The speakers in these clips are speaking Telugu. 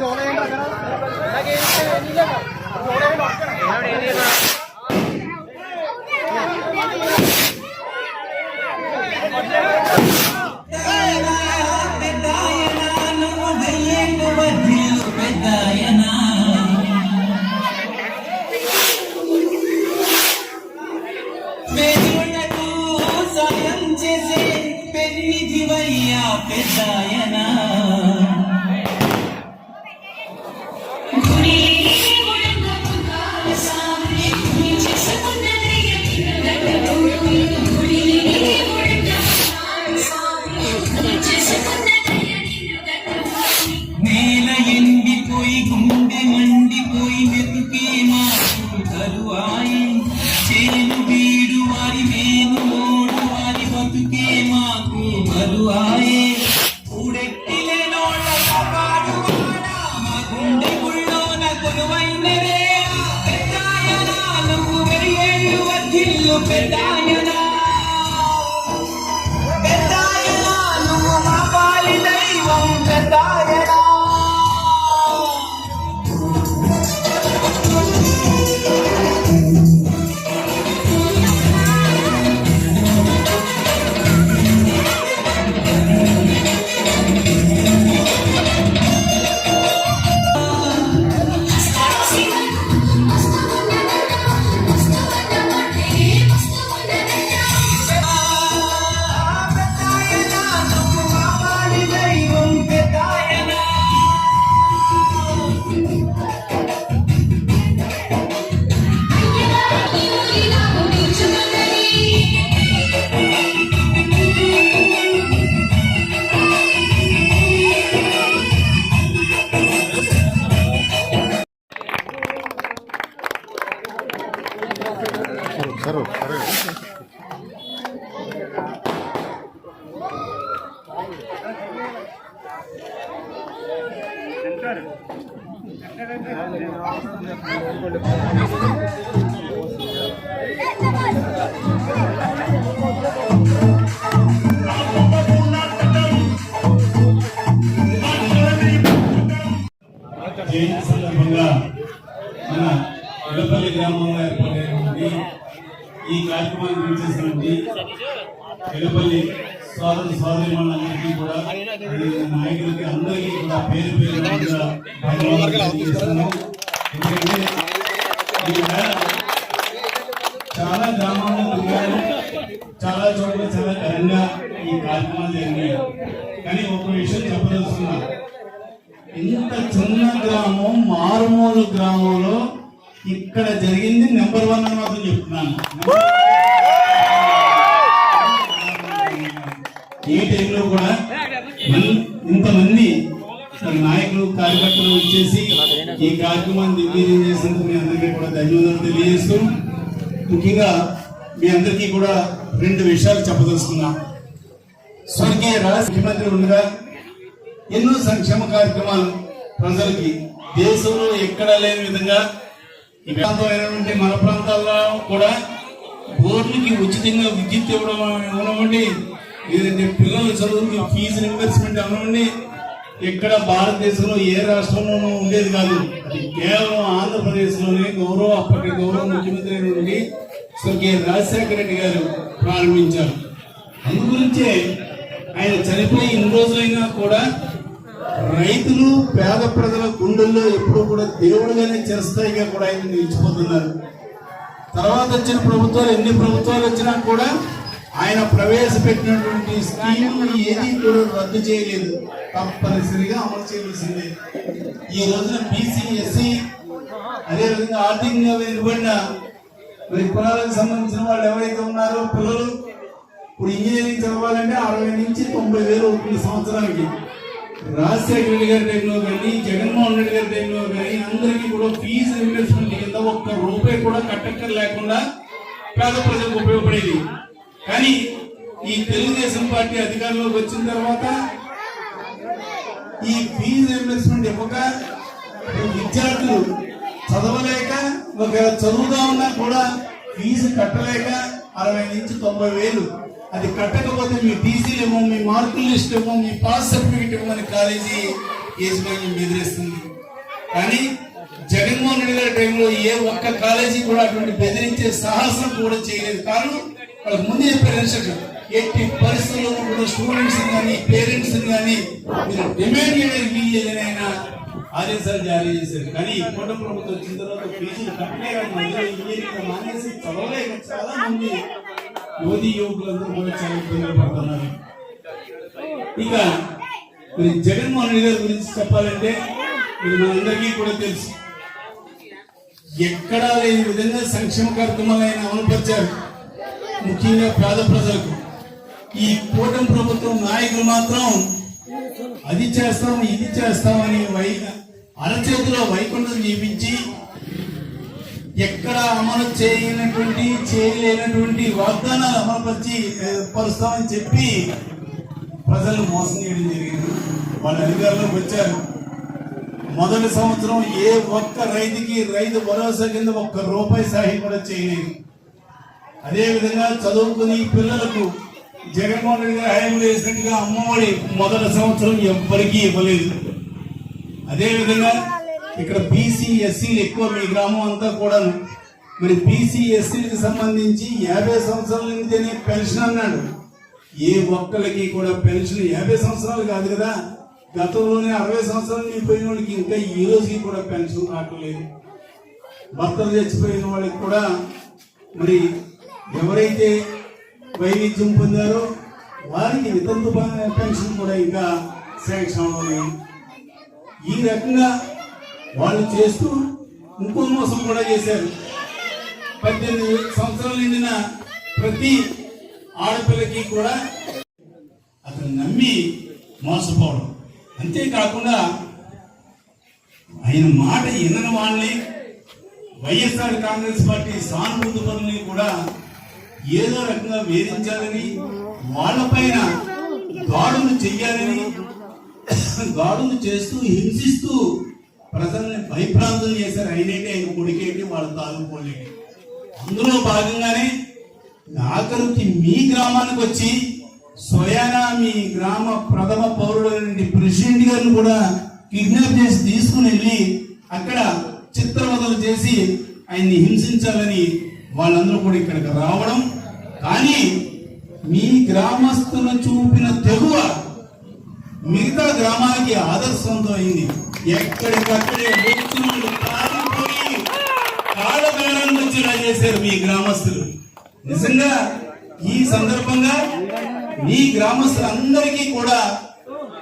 ജോലേ సందర్భంగా మన ఎడపల్లి గ్రామంలో ఏర్పడినటువంటి ఈ కార్యక్రమాన్ని చేసినటువంటి ఎడపల్లి సోదరి సోదరిమణులందరికీ కూడా నాయకులకి అందరికీ కూడా పేరు పేరు చాలా గ్రామాల్లో తిరిగారు. చాలా చోట్ల చాలా ఘనంగా ఈ కార్యక్రమాలు జరిగాయి. కానీ ఒక విషయం చెప్పదలుచుకున్నా. ఇంత చిన్న గ్రామం మారుమూల గ్రామంలో ఇక్కడ జరిగింది నెంబర్ వన్ అని మాత్రం చెప్తున్నాను. ఈ టైంలో కూడా ఇంతమంది నాయకులు కార్యకర్తలు వచ్చేసి ఈ కార్యక్రమాన్ని దిగ్విజయం చేసినందుకు మీ అందరికీ కూడా ధన్యవాదాలు తెలియజేస్తూ ముఖ్యంగా మీ అందరికీ కూడా రెండు విషయాలు చెప్పదలుచుకున్నా. స్వర్గీయ రాష్ట్ర ముఖ్యమంత్రి ఉండగా ఎన్నో సంక్షేమ కార్యక్రమాలు ప్రజలకి దేశంలో ఎక్కడా లేని విధంగా ఈ ప్రాంతమైనటువంటి మన ప్రాంతాల్లో కూడా బోర్డుకి ఉచితంగా విద్యుత్ ఇవ్వడం ఇవ్వనివ్వండి ఏదైతే పిల్లల చదువుకి ఫీజు రింబర్స్మెంట్ అవనివ్వండి ఎక్కడ భారతదేశంలో ఏ రాష్ట్రంలోనూ ఉండేది కాదు. అది కేవలం ఆంధ్రప్రదేశ్లోనే గౌరవ అప్పటి గౌరవ ముఖ్యమంత్రి అయినటువంటి స్వర్గీయ రాజశేఖర రెడ్డి గారు ప్రారంభించారు. అందుగురించే ఆయన చనిపోయి ఇన్ని రోజులైనా కూడా రైతులు పేద ప్రజల గుండెల్లో ఎప్పుడూ కూడా దేవుడుగానే చేస్తాయిగా కూడా ఆయన నిలిచిపోతున్నారు. తర్వాత వచ్చిన ప్రభుత్వాలు ఎన్ని ప్రభుత్వాలు వచ్చినా కూడా ఆయన ప్రవేశపెట్టినటువంటి స్కీములు ఏది కూడా రద్దు చేయలేదు. తప్పనిసరిగా అమలు చేయవలసిందే ఈ రోజున బీసీ ఎస్సీ అదేవిధంగా ఆర్థికంగా వెనుకబడిన మరి కులాలకు సంబంధించిన వాళ్ళు ఎవరైతే ఉన్నారో పిల్లలు ఇప్పుడు ఇంజనీరింగ్ చదవాలంటే అరవై నుంచి తొంభై వేలు అవుతుంది సంవత్సరానికి. రాజశేఖర రెడ్డి గారి టైంలో కానీ జగన్మోహన్ రెడ్డి గారి టైంలో కానీ అందరికీ కూడా ఫీజు ఇన్వెస్ట్మెంట్ కింద ఒక్క రూపాయి కూడా కట్టక్కర్ లేకుండా పేద ప్రజలకు ఉపయోగపడేది. కానీ ఈ తెలుగుదేశం పార్టీ అధికారంలోకి వచ్చిన తర్వాత ఈ ఫీజు రియంబర్స్మెంట్ ఇవ్వక విద్యార్థులు చదవలేక ఒకవేళ చదువుతా ఉన్నా కూడా ఫీజు కట్టలేక అరవై నుంచి తొంభై వేలు. అది కట్టకపోతే మీ టీసీలు ఇవ్వం మీ మార్కుల లిస్ట్ ఇవ్వం మీ పాస్ సర్టిఫికేట్ ఇవ్వమని కాలేజీ యాజమాన్యం బెదిరిస్తుంది. కానీ జగన్మోహన్ రెడ్డి గారి టైంలో ఏ ఒక్క కాలేజీ కూడా అటువంటి బెదిరించే సాహసం కూడా చేయలేదు. కారణం ముందే చెప్పారు ఎట్టి పరిస్థితుల్లో కూడా స్టూడెంట్స్ కానీ పేరెంట్స్ కానీ మీరు డిమాండ్ చేయడానికి వీలు ఆదేశాలు జారీ చేశారు. కానీ ఈ ప్రభుత్వం వచ్చిన తర్వాత ఫీజులు కట్టలేక ఇంజనీరింగ్ మానేసి చదవలేక చాలా మంది యువతి యువకులందరూ కూడా చాలా ఇబ్బందులు పడుతున్నారు. ఇక మరి జగన్మోహన్ రెడ్డి గారి గురించి చెప్పాలంటే ఇది మనందరికీ కూడా తెలుసు. ఎక్కడా లేని విధంగా సంక్షేమ కార్యక్రమాలు ఆయన అమలుపరిచారు. ముఖ్యంగా పేద ప్రజలకు. ఈ కూటమి ప్రభుత్వం నాయకులు మాత్రం అది చేస్తాం ఇది చేస్తామని వై అరచేతిలో వైకుంఠం చూపించి ఎక్కడ అమలు చేయనటువంటి చేయలేనటువంటి వాగ్దానాలు అమలుపరిచి పరుస్తామని చెప్పి ప్రజలు మోసం చేయడం జరిగింది. వాళ్ళ అధికారంలోకి వచ్చారు. మొదటి సంవత్సరం ఏ ఒక్క రైతుకి రైతు భరోసా కింద ఒక్క రూపాయి సహాయం కూడా చేయలేదు. అదే విధంగా చదువుకుని పిల్లలకు జగన్మోహన్ రెడ్డి గారు హయాంలో వేసినట్టుగా అమ్మఒడి మొదటి సంవత్సరం ఎవ్వరికీ ఇవ్వలేదు. అదేవిధంగా ఇక్కడ బీసీ ఎస్సీలు ఎక్కువ మీ గ్రామం అంతా కూడా మరి బీసీ ఎస్సీలకు సంబంధించి యాభై సంవత్సరాల నుంచేనే పెన్షన్ అన్నాడు. ఏ ఒక్కరికి కూడా పెన్షన్ యాభై సంవత్సరాలు కాదు కదా. గతంలోనే అరవై సంవత్సరాలు నిండిపోయిన వాళ్ళకి ఇంకా ఈ రోజుకి కూడా పెన్షన్ రావట్లేదు. భర్తలు చచ్చిపోయిన వాళ్ళకి కూడా మరి ఎవరైతే వైవిధ్యం పొందారో వారికి వితంతు పెన్షన్ కూడా ఇంకా శాంక్షన్ అవ్వాలి ఈ రకంగా వాళ్ళు చేస్తూ ఇంకో మోసం కూడా చేశారు. పద్దెనిమిది సంవత్సరాలు నిండిన ప్రతి ఆడపిల్లకి కూడా అతను నమ్మి మోసపోవడం. అంతేకాకుండా ఆయన మాట వినని వాళ్ళని వైఎస్ఆర్ కాంగ్రెస్ పార్టీ సానుభూతి పనుల్ని కూడా ఏదో రకంగా వేధించాలని వాళ్ళపైన దాడులు చెయ్యాలని దాడులు చేస్తూ హింసిస్తూ ప్రజల్ని భయభ్రాంతులు చేశారు. అయినేటి ఆయన కొడుకేంటి వాళ్ళ తాలూకోలేంటి అందులో భాగంగానే ఆఖరికి మీ గ్రామానికి వచ్చి స్వయానా మీ గ్రామ ప్రథమ పౌరుడైన ప్రెసిడెంట్ గారిని కూడా కిడ్నాప్ చేసి తీసుకుని వెళ్ళి అక్కడ చిత్రవదలు చేసి ఆయన్ని హింసించాలని వాళ్ళందరూ కూడా ఇక్కడికి రావడం కానీ మీ గ్రామస్తులు చూపిన తెగువ మిగతా గ్రామాలకి ఆదర్శంతో అయింది. ఎక్కడికక్కడే వ్యక్తులు పారిపోయి కాళ్ళబేరానికి వచ్చేలా చేశారు మీ గ్రామస్తులు. నిజంగా ఈ సందర్భంగా మీ గ్రామస్తులందరికీ కూడా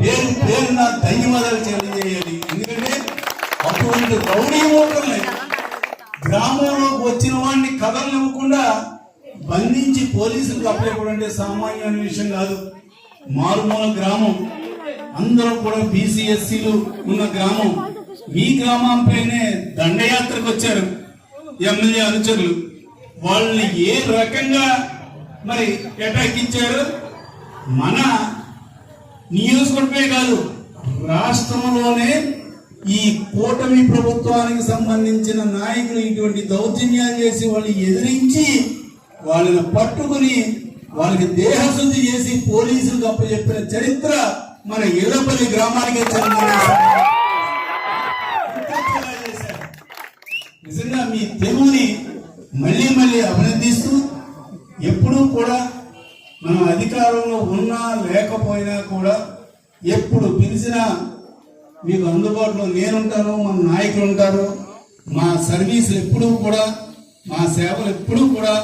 పేరు పేరున ధన్యవాదాలు తెలియజేయాలి. ఎందుకంటే అటువంటి రౌడీ మూటల్ని గ్రామంలోకి వచ్చిన వాడిని కథలు ఇవ్వకుండా బంధించి పోలీసులకు అప్పచెప్పడం అంటే సామాన్యమైన విషయం కాదు. మారుమూల గ్రామం అందరూ కూడా బీసీఎస్సీలు ఉన్న గ్రామం. మీ గ్రామంపైనే దండయాత్రకు వచ్చారు ఎమ్మెల్యే అనుచరులు. వాళ్ళని ఏ రకంగా మరి అటాక్ ఇచ్చారు? మన నియోజకవర్గమే కాదు రాష్ట్రంలోనే ఈ కూటమి ప్రభుత్వానికి సంబంధించిన నాయకులు ఇటువంటి దౌర్జన్యాలు చేసి వాళ్ళని ఎదిరించి వాళ్ళని పట్టుకుని వాళ్ళకి దేహశుద్ధి చేసి పోలీసులకు అప్పచెప్పిన చరిత్ర మన ఎర్రపల్లి గ్రామానికి నిజంగా మీ తెలుగుని మళ్ళీ మళ్ళీ అభినందిస్తూ ఎప్పుడూ కూడా మనం అధికారంలో ఉన్నా లేకపోయినా కూడా ఎప్పుడు పిలిచినా మీకు అందుబాటులో నేనుంటాను మన నాయకులు ఉంటారు మా సర్వీసులు ఎప్పుడూ కూడా మా సేవలు ఎప్పుడూ కూడా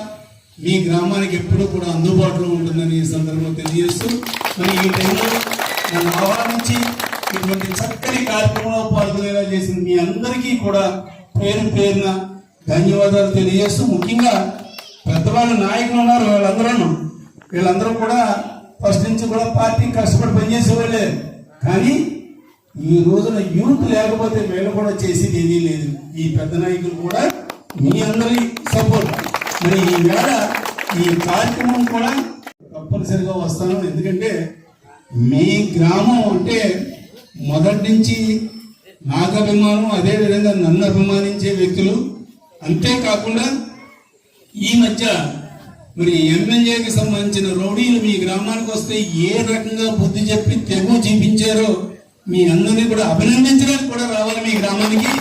మీ గ్రామానికి ఎప్పుడూ కూడా అందుబాటులో ఉంటుందని ఈ సందర్భంలో తెలియజేస్తూ మరి ఈ టైంలో నన్ను ఆహ్వానించి ఇటువంటి చక్కని కార్యక్రమంలో పాల్గొనేలా చేసిన మీ అందరికీ కూడా పేరు పేరున ధన్యవాదాలు తెలియజేస్తూ ముఖ్యంగా పెద్దవాళ్ళు నాయకులు ఉన్నారు వాళ్ళందరూ వీళ్ళందరూ కూడా ఫస్ట్ నుంచి కూడా పార్టీ కష్టపడి పనిచేసేవాళ్ళే. కానీ ఈ రోజున యూత్ లేకపోతే వీళ్ళు కూడా చేసేది ఏదీ లేదు. ఈ పెద్ద నాయకులు కూడా మీ అందరి సపోర్ట్. మరి ఈ వేళ ఈ కార్యక్రమం కూడా తప్పనిసరిగా వస్తాను. ఎందుకంటే మీ గ్రామం అంటే మొదటి నుంచి నాకు అభిమానం అదే విధంగా నన్ను అభిమానించే వ్యక్తులు. అంతేకాకుండా ఈ మధ్య మరి ఎమ్మెల్యేకి సంబంధించిన రౌడీలు మీ గ్రామానికి వస్తే ఏ రకంగా బుద్ధి చెప్పి తెగు చూపించారో మీ అందరినీ కూడా అభినందించడానికి కూడా రావాలి మీ గ్రామానికి.